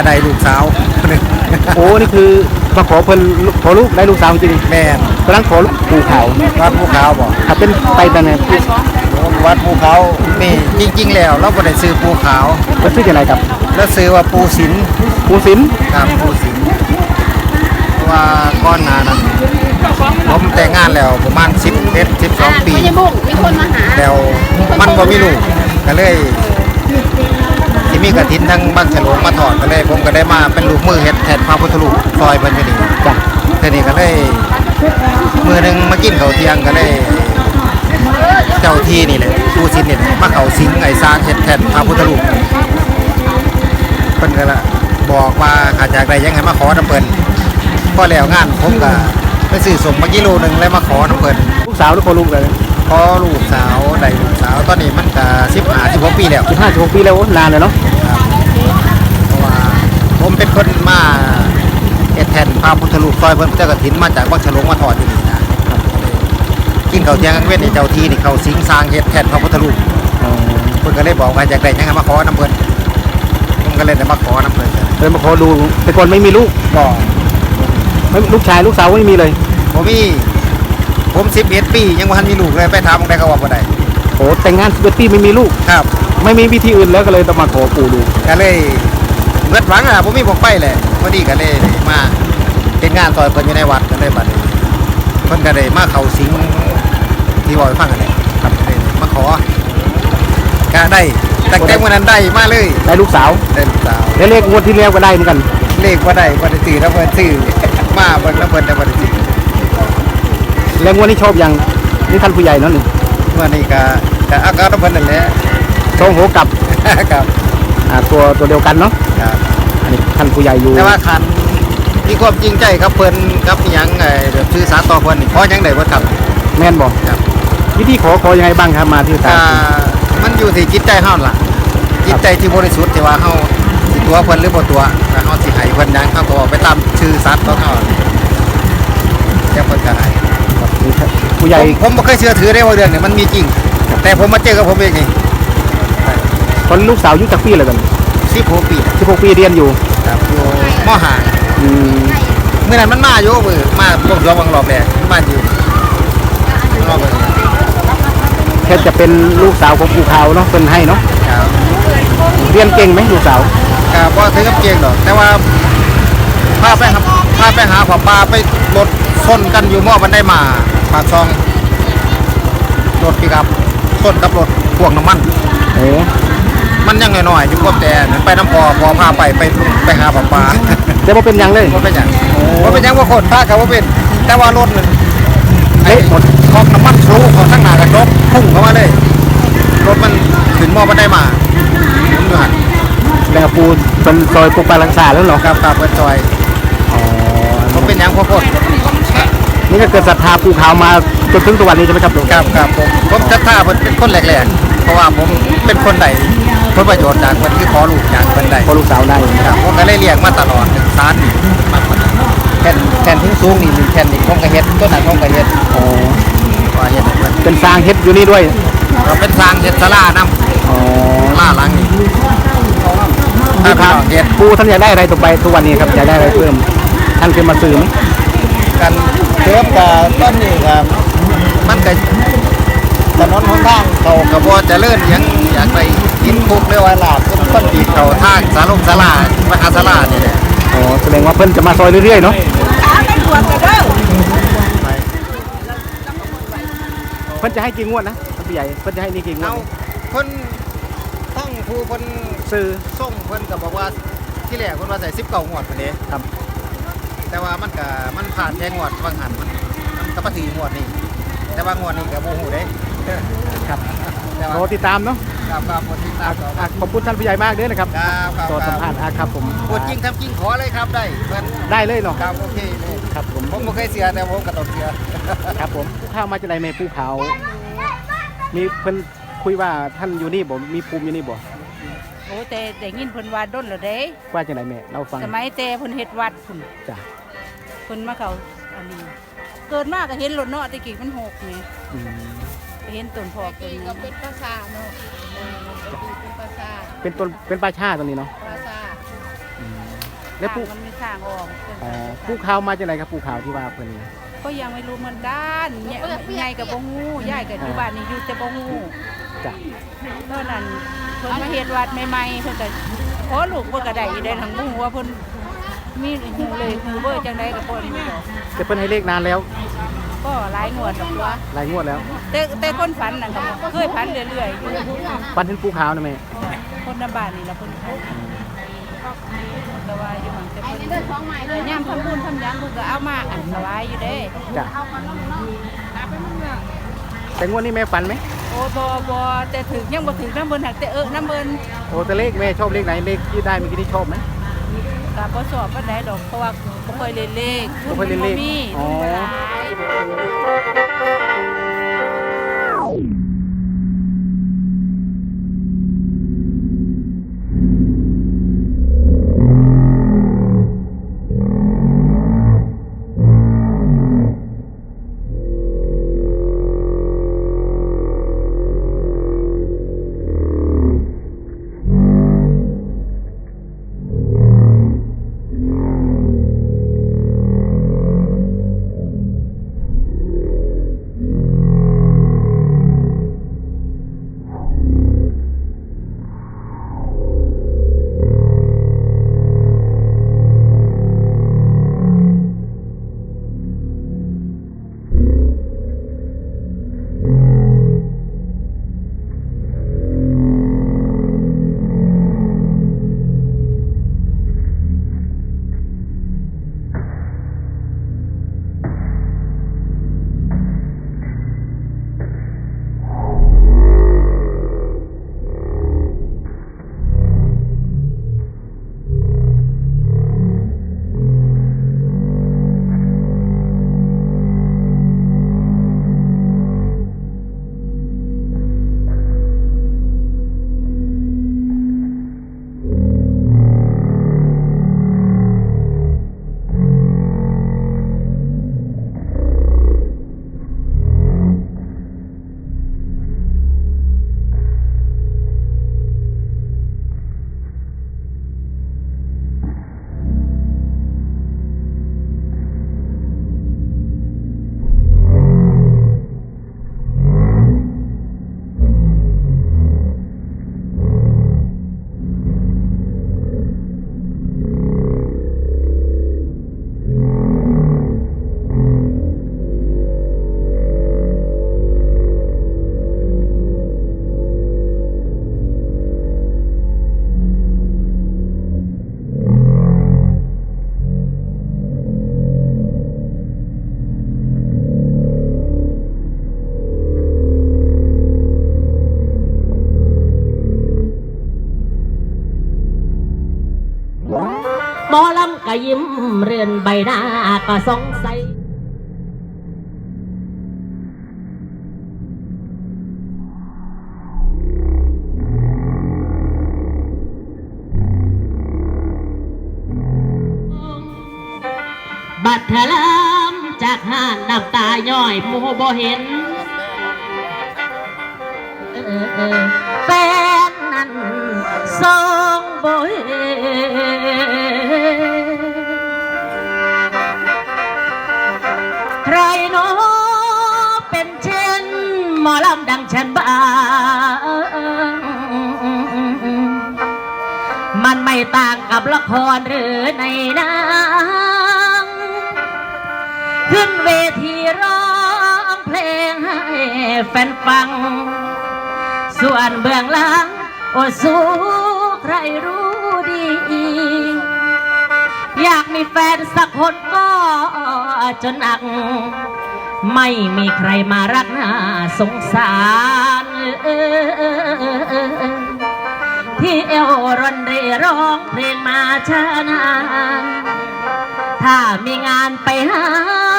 ก็ได้ลูกสาวคนหนึ่งโอ้นี่คือมาขอเพิ่นขอลูกได้ลูกสาวจริงแม่นกำลังขอลูกภูเขาวัดภูเขาบอกถ้าเป็นไปแต่ไหนผู้วัดภูเขานี่จริง ๆ แล้วเราบ่ได้ซื้อภูขาวก็ชื่ออะไรครับ แล้วซื้อว่าปูสินภูสินครับปูสินเพราะว่าก้อนหนานั้นผมแต่งงานแล้วประมาณ10เอ็ด12ปีไม่ใช่บุกมีคนมาหา แล้วมันบ่มีลูกก็เลยที่ มีกระถินทั้งบ้านฉลงมาถอดก็เลยผมก็ได้มาเป็นลูกมือเฮ็ดแทนพระพุทธรูปซอยเพิ่นอยู่นี่จ้ะทีนี้ก็เลยมือหนึงมากินข้าวเที่ยงก็เลยเจ้าที่นี่แหละผู้สินนี่แหละมาเข้าสิงไอ้สร้างเฮ็ดแทนพระพุทธรูปเพิ่นก็ละบอกว่าขาดจากใดยังไงมาขอน้ำเพิ่นพอแล้วงานผมก็ไปซื้อสมมากิโลหนึงแล้วมาขอน้ำเพิ่นลูกสาวหรือขอลูกเลยพอลูกสาวได้ลูกสาว ตอนนี้มันก็15 16ปีแล้วสิบห้าสิบหกปีแล้วโอ้นานเลยเนาะครับเพราะว่าผมเป็นคนมาเฮ็ดแทนพระพุทธรูปซอยเพิ่นเจ้ากฐินมาจากวัดฉลงมาถอดที่นี่นะกินข้าวเที่ยงกันเว้นนี่เจ้าที่นี่เขาสิงสร้างเฮ็ดแทนพระพุทธรูปอ๋อเพิ่นก็เลยบอกว่าอยากได้หยังไงมาขอน้ำเพิ่นผมก็เลยได้มาขอน้ำเพิ่นเลยมาขอดูแต่ก่อนไม่มีลูกก็ไม่ลูกชายลูกสาวไม่มีเลยผมมีผม11ปียังบ่ทันมีลูกเลยไปถามได้ก็ว่าบ่ได้ โอ้แต่งงานสิบปีไม่มีลูก ครับ ไม่มีวิธีอื่นแล้วก็เลยต้องมาขอปู่ดูก็เลยเบิดหวังอะผมมีบอกไปแหละพอดีก็เลยมาเป็นงานซอยเพิ่นอยู่ในวัดก็เลยบัดนี้เพิ่นก็ได้มาเข้าสิงที่บอกให้ฟังกันแหละครับก็เลยมาขอก็ได้แต่แต่วันนั้นได้มาเลยได้ลูกสาวได้ลูกสาวและเลขงวดที่แล้วก็ได้เหมือนกัน เลขบ่ได้บ่ได้ซื้อแล้วเพิ่นซื้อมาเบิ่งแล้วเพิ่นได้บ่ได้ซื้อแล้วงวดนี้ชอบยังนี่ท่านผู้ใหญ่เนาะหนึ่งเมื่อนี้ก็ก็อาการเพิ่นนั่นแหละชงโหกลับครับอ่าตัวตัวเดียวกันเนาะครับอันนี้ท่านผู้ใหญ่อยู่แต่ว่าคันมีความจริงใจกับเพิ่นกับอิหยังไอ้แบบสื่อสารต่อเพิ่นนี่ขอหยังได้เบิดครับ แม่นบอกครับ วิธีขอขอยังไงบ้างครับมาที่ตาอ่ามันอยู่ที่จิตใจเฮาล่ะ จิตใจที่บริสุทธิ์ที่ว่าเฮาสิตัวเพิ่นหรือบ่ตัวแล้วเฮาสิให้เพิ่นหยังเฮาก็ไปตามชื่อสัตว์ของเฮาจะเพิ่นก็ให้ ผู้ใหญ่ผมผมบ่เคยเชื่อถือได้ว่าเรื่องนี้มันมีจริง แต่ผมมาเจอกับผมเองนี่ตอนลูกสาวอายุจักปีเลยกัน16ปีสิบหกปีเรียนอยู่ครับอยู่มห้าอืมเมื่อนั้นมันมาอยู่มือมาบ่งสรวงวังรอบแรกมาอยู่รอบแรกแค่จะเป็นลูกสาวของปู่ขาวเนาะเป็นให้เนาะครับเรียนเก่งไหมลูกสาวก็บ่ถึงกับเก่งดอกแต่ว่าพาไปหาพาไปหาขอปลาไปรถชนกันอยู่หม้อมันได้มา ปากซองรถปิกอัพชนกับรถพ่วงน้ำมัน โอ้มันยังน้อยๆอยู่กับแต่ไปน้ำพอพอพาไปไปไปหาปลาปลาจะมาเป็นหยังเลยว่าเป็นหยังว่าเป็นหยังว่าคนพากับว่าเป็นแต่ว่ารถมันไอ้เละหมดคอกน้ำมันสูงของข้างหน้ากับรถพุ่งเข้ามาเลยรถมันขึ้นหม้อมันได้มาหมุนอยู่หันแล้วปูเป็นซอยปูปลาลังสาแล้วเหรอครับครับเปิดซอยอ๋อผมเป็นหยังพ่อพ่นนี่ ก็เกิดศรัทธาปู่ขาวมาจนถึงตัววันนี้ใช่ไหมครับครับครับผมผมจะท่าผมเป็นคนแรกๆเพราะว่าผมเป็นคนใดผลประโยชน์จากคนที่ขอลูกจากคนใดพอลูกสาวได้ครับผมก็เลยเรียกมาตลอดถึงซานนี่มากกว่านั้นแผ่นแผ่นที่สูงนี่หนึ่งแผ่นนี่ผมก็เฮ็ดต้นนั้นผมก็เฮ็ดอ๋อว่าเฮ็ดให้เพิ่นเป็นสร้างเฮ็ดอยู่นี่ด้วยเราเป็นสร้างเฮ็ดศาลานํอ๋อศาลาหลังนี้ปู่ขาวเฮ็ด ปู่ท่านอยากได้อะไรต่อไปทุกวันนี้ครับอยากได้อะไรเพิ่มท่านเคยมาซื้อไหม กัน เติมกับต้นนี้ก็มันก็ถนนหนทางเขาก็บ่เจริญหยังอยากไปกินคุกเรียกว่าลาบต้นดีเขาทางสาลงศาลามหาศาลานี่แหละอ๋อแสดงว่าเพิ่นจะมาซอยเรื่อยๆเนาะเพิ่นจะให้กี่งวดนะท่านผู้ใหญ่เพิ่นจะให้นี่กี่งวเอาดเพิ่นตั้งผู้เพิ่นซื้อส่งเพิ่นก็บอกว่าที่แรกเพิ่นว่าใส่19งวดพุ่นเด้ครับ แต่ว่ามันก็มันผ่านแค่งวดบางหันมันมันก็มาถึงงวดนี้แต่ว่างวดนี้ก็บ่ฮู้เด้ครับแต่ว่ารอติดตามเนาะครับครับคนที่ตามต่อคอะรับขอบคุณท่านผู้ใหญ่มากเด้อนะครับครับต่อสัมคภารัษบณ์อะครับผมพูดจริงทำจริงขอเลยครับได้เพิ่นได้เลยเนาะครับโอเคเลยครับผมผมบ่เคยเสียแต่ผมก็ต้องเสียครับผมข้าวมาจากไหนในภูเขามีเพิ่นคุยว่าท่านอยู่นี่บ่มีภูมิอยู่นี่บ่โอ้แต่แต่ยินเพิ่นว่าด้นแล้วเด้ ว่าจากไหนแม่เราฟังสมัยแต่เพิ่นเฮ็ดวัดพุ่นจ้ะเพิ่นมาเขาอันนี้ เกิดมาก็เห็นรถเนาะแตะกี้มันหกนี่อืมไปเห็นต้นพอกต้นก็นี้เป็นภาษาเนาะเออเป็นภาษาเป็นต้นเป็นป่าชาตรงนี้เนาะภาษาอืมแล้วผู้ทางมันไม่ทางออกอ๋อผู้ข่าวมาจากไหนครับผู้ข่าวที่ว่าเพิ่นก็ยังไม่รู้เหมือนกันเนี่ยยายกับบ่ฮู้ยายกับอยู่บ้านนี่อยู่แต่บ่ฮู้จ้ะตอนนั้นเพิ่นมาเฮ็ดวัดใหม่ๆเพิ่นก็ขอลูกเพิ่นก็ได้อยู่ได้ทั้งบ่ฮู้ว่าเพิ่น มีฮู้เลยฮู้เบอร์จังไดก็บ่รู้ดอกแต่เพิ่นให้เลขนานแล้ว ก็หลายงวดดอกว่าหลายงวดแล้ว แต่แต่คนฝันนั่นก็เคยฝันเรื่อยๆอยู่ปันเห็นผู้ข่าวนะแม่คนในบ้านนี่ล่ะเพิ่นฝันก็ว่าอยู่หังแต่เพิ่นแต่ยามทำบุญทำหยังเพิ่นก็เอามาอันถวายอยู่เด้จ้ะแต่งวดนี้แม่ฝันไหมโอ้บ่บ่แต่ถึงยังบ่ถึงน้ำเบิ่นหักแต่เออน้ำเบิ่นโอ้แต่เลขแม่ชอบเลขไหนเลขที่ได้เมื่อกี้นี่ชอบไหม ก็บ่สอบปานใดดอกเพราะว่าบ่ค่อยเล่นเลขบ่ค่อยเล่นเลขทุมีอ๋อทุนบ่หลาย หมอลำก็ยิ้มเรือนใบหน้าก็สงสัยบัดเถลมจากห้านน้ำตาย่อยหมูบ่เห็นแฟนนั้นทร ละครหรือในนังขึ้นเวทีร้องเพลงให้แฟนฟัง ส่วนเบื้องหลังโอ้สู้ใครรู้ดี อยากมีแฟนสักคนก็จนหนัก ไม่มีใครมารักหน้าสงสาร ที่เอวรนเรร้องเพลงมาชานานถ้ามีงานไปหา